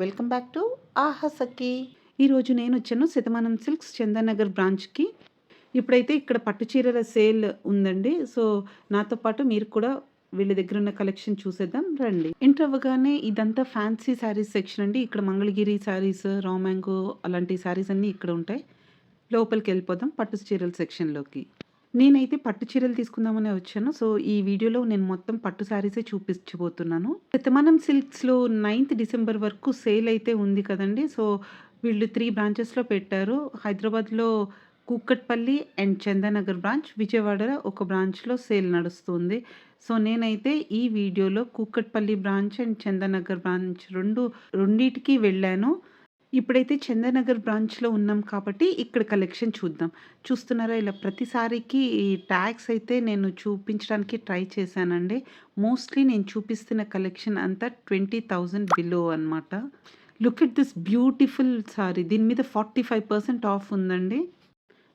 Welcome back to ఆహా సఖీ. ఈరోజు నేను వచ్చాను శతమానం సిల్క్స్ చందనగర్ బ్రాంచ్కి ఇప్పుడైతే ఇక్కడ పట్టు చీరల సేల్ ఉందండి. సో నాతో పాటు మీరు కూడా వీళ్ళ దగ్గర ఉన్న కలెక్షన్ చూసేద్దాం రండి. ఎంటర్ అవ్వగానే ఇదంతా ఫ్యాన్సీ శారీస్ సెక్షన్ అండి. ఇక్కడ మంగళగిరి శారీస్ రా మ్యాంగో అలాంటి శారీస్ అన్నీ ఇక్కడ ఉంటాయి. లోపలికి వెళ్ళిపోదాం పట్టు చీరల సెక్షన్లోకి నేనైతే పట్టు చీరలు తీసుకుందామని వచ్చాను. సో ఈ వీడియోలో నేను మొత్తం పట్టు శారీసే చూపించబోతున్నాను. శతమానం సిల్క్స్లో నైన్త్ డిసెంబర్ వరకు సేల్ అయితే ఉంది కదండి. సో వీళ్ళు త్రీ బ్రాంచెస్లో పెట్టారు. హైదరాబాద్లో కూకట్పల్లి అండ్ చందానగర్ బ్రాంచ్. విజయవాడలో ఒక బ్రాంచ్లో సేల్ నడుస్తుంది. సో నేనైతే ఈ వీడియోలో Kukatpally branch and Chandanagar branch రెండు రెండింటికి వెళ్ళాను. ఇప్పుడైతే చందనగర్ బ్రాంచ్లో ఉన్నాం కాబట్టి ఇక్కడ కలెక్షన్ చూద్దాం. చూస్తున్నారా ఇలా ప్రతిసారికి ఈ ట్యాగ్స్ అయితే నేను చూపించడానికి ట్రై చేశానండి. మోస్ట్లీ నేను చూపిస్తున్న కలెక్షన్ అంతా ట్వంటీ థౌజండ్ బిలో అనమాట look at this beautiful sari. దీని మీద ఫార్టీ ఫైవ్ పర్సెంట్ ఆఫ్ ఉందండి.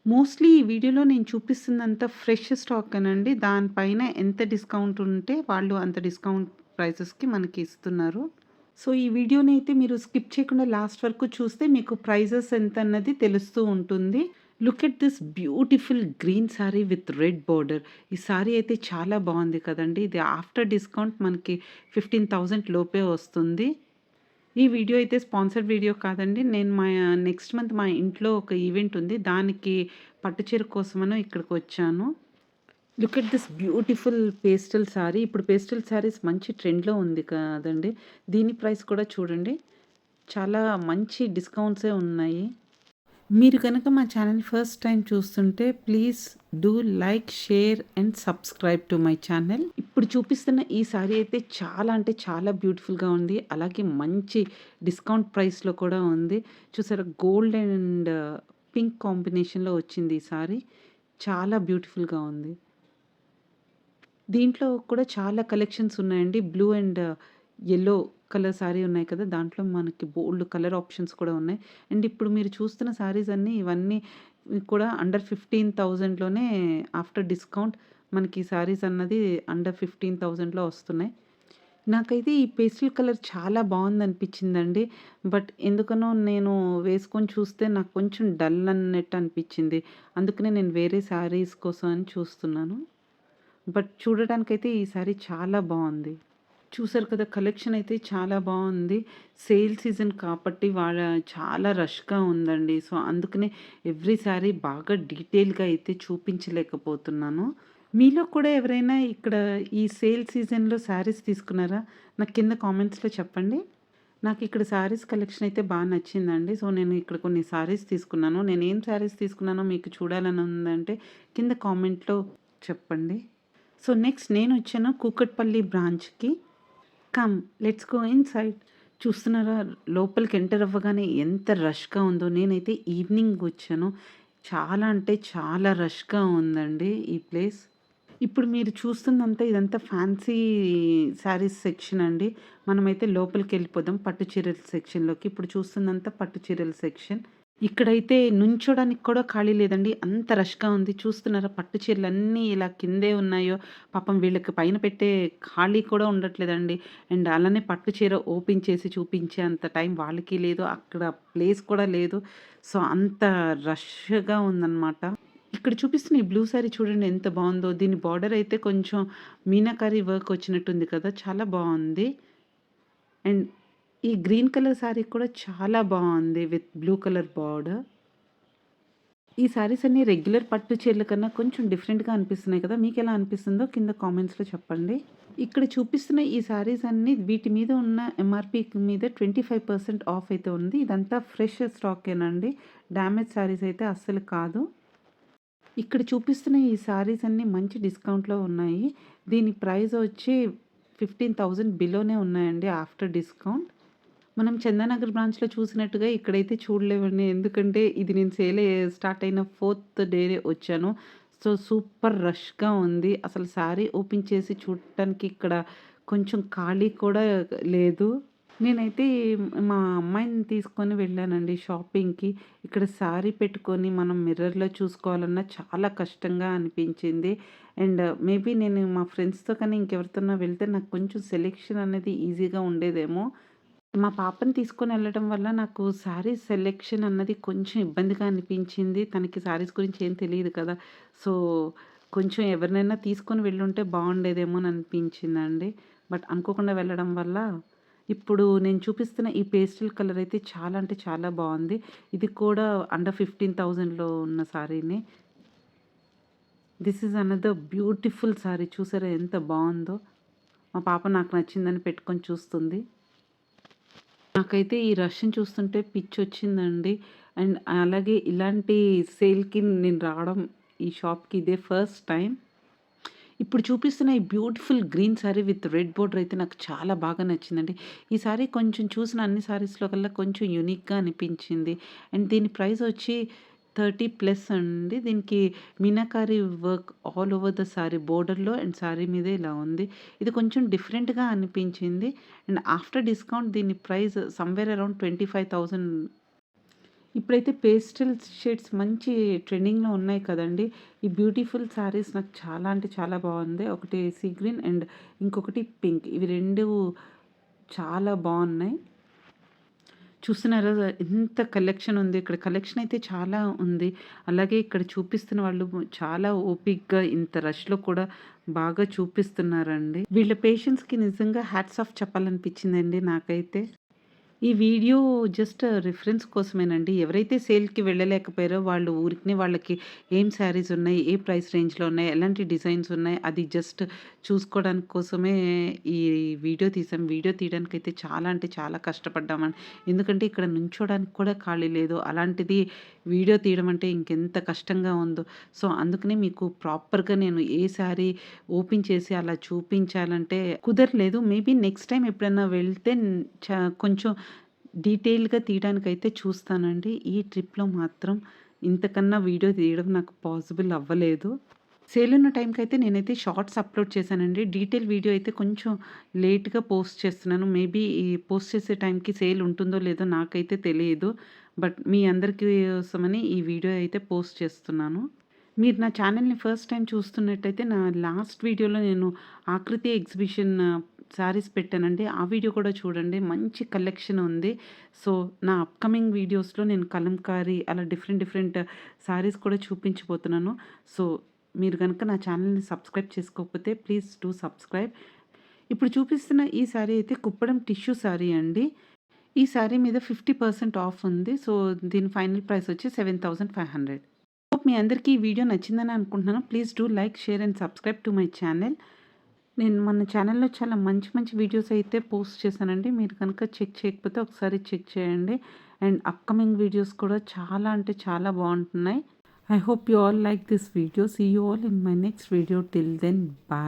మోస్ట్లీ ఈ వీడియోలో నేను చూపిస్తుందంతా ఫ్రెష్ స్టాక్ అనండి. దానిపైన ఎంత డిస్కౌంట్ ఉంటే వాళ్ళు అంత డిస్కౌంట్ ప్రైసెస్కి మనకి ఇస్తున్నారు. సో ఈ వీడియోని అయితే మీరు స్కిప్ చేయకుండా లాస్ట్ వరకు చూస్తే మీకు ప్రైజెస్ ఎంత అన్నది తెలుస్తూ ఉంటుంది. Look at this beautiful green sari with red border. ఈ శారీ అయితే చాలా బాగుంది కదండి. ఇది ఆఫ్టర్ డిస్కౌంట్ మనకి ఫిఫ్టీన్ థౌజండ్ లోపే వస్తుంది. ఈ వీడియో అయితే స్పాన్సర్ వీడియో కాదండి. నేను మా నెక్స్ట్ మంత్ మా ఇంట్లో ఒక ఈవెంట్ ఉంది. దానికి పట్టుచీర కోసమను ఇక్కడికి వచ్చాను. Look at this beautiful pastel sari ఇప్పుడు పేస్టల్ శారీస్ మంచి ట్రెండ్లో ఉంది కదండి. దీని ప్రైస్ కూడా చూడండి. చాలా మంచి డిస్కౌంట్సే ఉన్నాయి. మీరు కనుక మా ఛానల్ ఫస్ట్ టైం చూస్తుంటే please do like share and subscribe to my channel ఇప్పుడు చూపిస్తున్న ఈ శారీ అయితే చాలా అంటే చాలా బ్యూటిఫుల్గా ఉంది. అలాగే మంచి డిస్కౌంట్ ప్రైస్లో కూడా ఉంది. చూసారా? గోల్డ్ అండ్ పింక్ కాంబినేషన్లో వచ్చింది ఈ సారీ చాలా బ్యూటిఫుల్గా ఉంది. దీంట్లో కూడా చాలా కలెక్షన్స్ ఉన్నాయండి. Blue and yellow colour sari ఉన్నాయి కదా దాంట్లో మనకి బోల్డ్ కలర్ ఆప్షన్స్ కూడా ఉన్నాయి. అండ్ ఇప్పుడు మీరు చూస్తున్న శారీస్ అన్నీ ఇవన్నీ కూడా అండర్ ఫిఫ్టీన్ థౌజండ్లోనే ఆఫ్టర్ డిస్కౌంట్ మనకి శారీస్ అన్నది అండర్ ఫిఫ్టీన్ థౌజండ్లో వస్తున్నాయి. నాకైతే ఈ పేస్టల్ కలర్ చాలా బాగుంది అనిపించిందండి బట్ ఎందుకనో నేను వేసుకొని చూస్తే నాకు కొంచెం డల్ అన్నట్టు అనిపించింది. అందుకనే నేను వేరే శారీస్ కోసం అని చూస్తున్నాను. బట్ చూడడానికైతే ఈ శారీ చాలా బాగుంది. చూసారు కదా కలెక్షన్ అయితే చాలా బాగుంది. సేల్ సీజన్ కాబట్టి వాళ్ళ చాలా రష్గా ఉందండి. సో అందుకనే ఎవ్రీ బాగా డీటెయిల్గా అయితే చూపించలేకపోతున్నాను. మీలో కూడా ఎవరైనా ఇక్కడ ఈ సేల్ సీజన్లో శారీస్ తీసుకున్నారా? నాకు కింద కామెంట్స్లో చెప్పండి. నాకు ఇక్కడ శారీస్ కలెక్షన్ అయితే బాగా నచ్చిందండి. సో నేను ఇక్కడ కొన్ని శారీస్ తీసుకున్నాను. నేను ఏం శారీస్ తీసుకున్నానో మీకు చూడాలని ఉందంటే కింద కామెంట్లో చెప్పండి. సో నెక్స్ట్ నేను వచ్చాను కూకట్పల్లి బ్రాంచ్కి. Come let's go inside చూస్తున్నారా లోపలికి ఎంటర్ అవ్వగానే ఎంత రష్గా ఉందో. నేనైతే ఈవినింగ్ వచ్చాను. చాలా అంటే చాలా రష్గా ఉందండి ఈ ప్లేస్. ఇప్పుడు మీరు చూస్తుందంతా ఇదంతా ఫ్యాన్సీ శారీస్ సెక్షన్ అండి. మనమైతే లోపలికి వెళ్ళిపోదాం పట్టు చీరల సెక్షన్లోకి. ఇప్పుడు చూస్తుందంతా పట్టు చీరల సెక్షన్. ఇక్కడైతే నుంచోడానికి కూడా ఖాళీ లేదండి. అంత రష్గా ఉంది. చూస్తున్నారా? పట్టు చీరలు అన్నీ ఇలా కిందే ఉన్నాయో. పాపం వీళ్ళకి పైన పెట్టే ఖాళీ కూడా ఉండట్లేదండి. అండ్ అలానే పట్టు చీర ఓపెన్ చేసి చూపించే అంత టైం వాళ్ళకి లేదు. అక్కడ ప్లేస్ కూడా లేదు. సో అంత రష్గా ఉందన్నమాట. ఇక్కడ చూపిస్తున్న ఈ బ్లూ శారీ చూడండి ఎంత బాగుందో. దీని బార్డర్ అయితే కొంచెం మీనాకారి వర్క్ వచ్చినట్టుంది కదా. చాలా బాగుంది. అండ్ ఈ గ్రీన్ కలర్ శారీ కూడా చాలా బాగుంది విత్ బ్లూ కలర్ బార్డర్. ఈ శారీస్ అన్ని రెగ్యులర్ పట్టు చీరల కన్నా కొంచెం డిఫరెంట్గా అనిపిస్తున్నాయి కదా మీకు ఎలా అనిపిస్తుందో కింద కామెంట్స్లో చెప్పండి. ఇక్కడ చూపిస్తున్న ఈ శారీస్ అన్ని వీటి మీద ఉన్న ఎంఆర్పి మీద ట్వంటీ ఫైవ్ పర్సెంట్ ఆఫ్ అయితే ఉంది. ఇదంతా ఫ్రెష్ స్టాకేనండి. డ్యామేజ్ శారీస్ అయితే అస్సలు కాదు. ఇక్కడ చూపిస్తున్న ఈ శారీస్ అన్నీ మంచి డిస్కౌంట్లో ఉన్నాయి. దీని ప్రైస్ వచ్చి ఫిఫ్టీన్ థౌజండ్ బిలోనే ఉన్నాయండి ఆఫ్టర్ డిస్కౌంట్. మనం చందానగర్ బ్రాంచ్లో చూసినట్టుగా ఇక్కడైతే చూడలేవండి ఎందుకంటే ఇది నేను సేల్ స్టార్ట్ అయిన ఫోర్త్ డేనే వచ్చాను సో సూపర్ రష్గా ఉంది అసలు శారీ ఓపెన్ చేసి చూడటానికి ఇక్కడ కొంచెం ఖాళీ కూడా లేదు నేనైతే మా అమ్మాయిని తీసుకొని వెళ్ళానండి షాపింగ్‌కి. ఇక్కడ శారీ పెట్టుకొని మనం మిర్రర్‌లో చూసుకోవాలన్నా చాలా కష్టంగా అనిపించింది. అండ్ మేబీ నేను మా ఫ్రెండ్స్‌తో కానీ ఇంకెవరితోనో వెళ్తే నాకు కొంచెం సెలెక్షన్ అనేది ఈజీగా ఉండేదేమో. మా పాపని తీసుకొని వెళ్ళడం వల్ల నాకు శారీస్ సెలెక్షన్ అన్నది కొంచెం ఇబ్బందిగా అనిపించింది. తనకి శారీస్ గురించి ఏం తెలియదు కదా! సో, కొంచెం ఎవరినైనా తీసుకొని వెళ్ళుంటే బాగుండేదేమో అని అనిపించిందండి. బట్ అనుకోకుండా వెళ్ళడం వల్ల ఇప్పుడు నేను చూపిస్తున్న ఈ పేస్టల్ కలర్ అయితే చాలా అంటే చాలా బాగుంది ఇది కూడా అండర్ 15,000లో ఉన్న శారీని this is another beautiful sari చూసారా ఎంత బాగుందో మా పాప నాకు నచ్చిందని పెట్టుకొని చూస్తుంది. నాకైతే ఈ రష్‌ని చూస్తుంటే పిచ్చొచ్చిందండి. అండ్ అలాగే ఇలాంటి సేల్‌కి నేను రావడం ఈ షాప్‌కి ఇదే ఫస్ట్ టైం ఇప్పుడు చూపిస్తున్న ఈ beautiful green sari with red border అయితే నాకు చాలా బాగా నచ్చిందండి. ఈ శారీ కొంచెం చూసిన అన్ని శారీస్‌లో కల్లా కొంచెం యూనిక్‌గా అనిపించింది. అండ్ దీని ప్రైస్ వచ్చి 30+ అండి. దీనికి meenakari work all over the sari బోర్డర్‌లో అండ్ సారీ మీదే ఇలా ఉంది. ఇది కొంచెం డిఫరెంట్‌గా అనిపించింది. అండ్ ఆఫ్టర్ డిస్కౌంట్ దీని ప్రైస్ సమ్‌వేర్ అరౌండ్ 25,000 ఇప్పుడైతే పేస్టల్ షేడ్స్ మంచి ట్రెండింగ్‌లో ఉన్నాయి కదండి ఈ బ్యూటిఫుల్ శారీస్ నాకు చాలా అంటే చాలా బాగుంది ఒకటి సీ గ్రీన్ అండ్ ఇంకొకటి పింక్. ఇవి రెండు చాలా బాగున్నాయి చూస్తున్నారా ఎంత కలెక్షన్ ఉంది. ఇక్కడ కలెక్షన్ అయితే చాలా ఉంది. అలాగే ఇక్కడ చూపిస్తున్న వాళ్ళు చాలా ఓపిక్గా ఇంత రష్‌లో కూడా బాగా చూపిస్తున్నారండి. వీళ్ళ పేషెంట్స్కి నిజంగా హ్యాట్స్ ఆఫ్ చెప్పాలనిపించిందండి నాకైతే. ఈ వీడియో జస్ట్ రిఫరెన్స్ కోసమేనండి. ఎవరైతే సేల్‌కి వెళ్ళలేకపోయారో వాళ్ళు ఊరికి వాళ్ళకి ఏం శారీస్ ఉన్నాయి, ఏ ప్రైస్ రేంజ్‌లో ఉన్నాయి, ఎలాంటి డిజైన్స్ ఉన్నాయి అది జస్ట్ చూసుకోవడానికి కోసమే ఈ వీడియో తీసాం. వీడియో తీయడానికైతే చాలా అంటే చాలా కష్టపడ్డామని ఎందుకంటే ఇక్కడ నుంచోడానికి కూడా ఖాళీ లేదు. అలాంటిది వీడియో తీయడం అంటే ఇంకెంత కష్టంగా ఉందో. సో, అందుకనే మీకు ప్రాపర్‌గా నేను ఏ శారీ ఓపెన్ చేసి అలా చూపించాలంటే కుదరలేదు. మేబీ నెక్స్ట్ టైం ఎప్పుడైనా వెళ్తే చ కొంచెం డీటెయిల్‌గా తీయడానికైతే చూస్తానండి. ఈ ట్రిప్‌లో మాత్రం ఇంతకన్నా వీడియో తీయడం నాకు పాసిబుల్ అవ్వలేదు. సేల్ ఉన్న టైంకి అయితే నేనైతే షార్ట్స్ అప్‌లోడ్ చేశానండి. డీటెయిల్ వీడియో అయితే కొంచెం లేట్‌గా పోస్ట్ చేస్తున్నాను. మేబీ ఈ పోస్ట్ చేసే టైంకి సేల్ ఉంటుందో లేదో నాకైతే తెలియదు బట్ మీ అందరికీ కోసమని ఈ వీడియో అయితే పోస్ట్ చేస్తున్నాను. మీరు నా ఛానెల్‌ని ఫస్ట్ టైం చూస్తున్నట్టయితే నా లాస్ట్ వీడియోలో నేను ఆకృతి ఎగ్జిబిషన్ శారీస్ పెట్టానండి. ఆ వీడియో కూడా చూడండి. మంచి కలెక్షన్ ఉంది. సో, నా అప్‌కమింగ్ వీడియోస్‌లో నేను కలంకారీ అలా డిఫరెంట్ డిఫరెంట్ శారీస్ కూడా చూపించబోతున్నాను. సో, మీరు కనుక నా ఛానల్ని సబ్స్క్రైబ్ చేసుకోకపోతే ప్లీజ్ డూ సబ్స్క్రైబ్. ఇప్పుడు చూపిస్తున్న ఈ శారీ అయితే కుప్పడం టిష్యూ శారీ అండి. ఈ శారీ మీద 50% ఆఫ్ ఉంది. సో, దీని ఫైనల్ ప్రైస్ వచ్చి 7,500. హోప్ మీ అందరికీ ఈ వీడియో నచ్చిందని అనుకుంటున్నాను. Please do like, share and subscribe to my channel నేను మన ఛానల్లో చాలా మంచి మంచి వీడియోస్ అయితే పోస్ట్ చేశానండి. మీరు కనుక చెక్ చేయకపోతే ఒకసారి చెక్ చేయండి. అండ్ అప్‌కమింగ్ వీడియోస్ కూడా చాలా అంటే చాలా బాగుంటున్నాయి I hope you all like this video see you all in my next video till then bye